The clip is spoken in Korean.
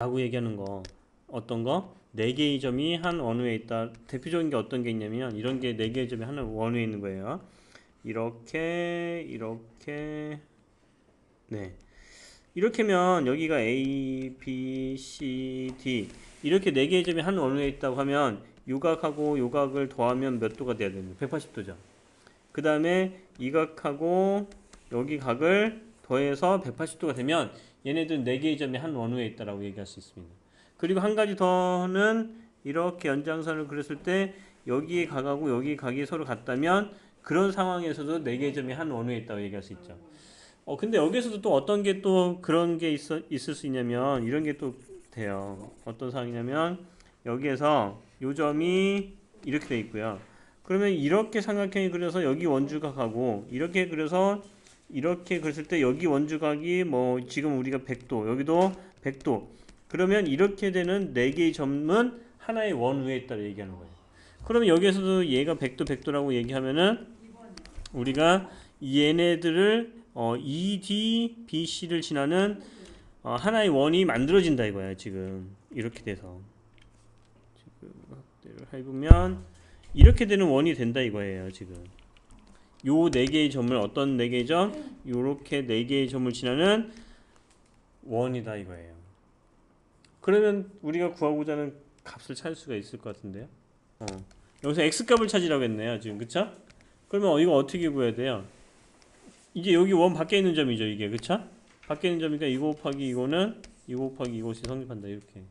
라고 얘기하는 거 어떤 거? 네 개의 점이 한 원우에 있다. 대표적인 게 어떤 게 있냐면 이런 게 네 개의 점이 한 원우에 있는 거예요. 이렇게 이렇게 네 이렇게면 여기가 A, B, C, D 이렇게 네 개의 점이 한 원우에 있다고 하면 요각하고 요각을 더하면 몇 도가 돼야 됩니까? 180도죠. 그 다음에 이 각하고 여기 각을 더해서 180도가 되면 얘네들 네 개의 점이 한 원우에 있다라고 얘기할 수 있습니다. 그리고 한 가지 더는 이렇게 연장선을 그렸을 때 여기에 각하고 여기 각이 서로 같다면 그런 상황에서도 네 개의 점이 한 원우에 있다고 얘기할 수 있죠. 어 근데 여기서도 또 어떤 게 또 그런 게 있어 있을 수 있냐면 이런 게 또 돼요. 어떤 상황이냐면 여기에서 요 점이 이렇게 돼 있고요. 그러면 이렇게 삼각형이 그려서 여기 원주각하고 이렇게 그려서 이렇게 그렸을 때 여기 원주각이 뭐 지금 우리가 100도 여기도 100도. 그러면 이렇게 되는 네 개의 점은 하나의 원 위에 있다고 얘기하는 거예요. 그러면 여기에서도 얘가 100도 100도라고 얘기하면은 우리가 얘네들을 어, ED, BC를 지나는 어, 하나의 원이 만들어진다 이거야 지금. 이렇게 돼서. 지금 확대를 해보면 이렇게 되는 원이 된다 이거예요 지금 요 네 개의 점을 어떤 네 개의 점 요렇게 네 개의 점을 지나는 원이다 이거예요 그러면 우리가 구하고자 하는 값을 찾을 수가 있을 것 같은데요 어. 여기서 x 값을 찾으라고 했네요 지금 그쵸? 그러면 어, 이거 어떻게 구해야 돼요? 이게 여기 원 밖에 있는 점이죠 이게 그쵸? 밖에 있는 점이니까 이거 곱하기 이거는 이거 곱하기 이것이 성립한다 이렇게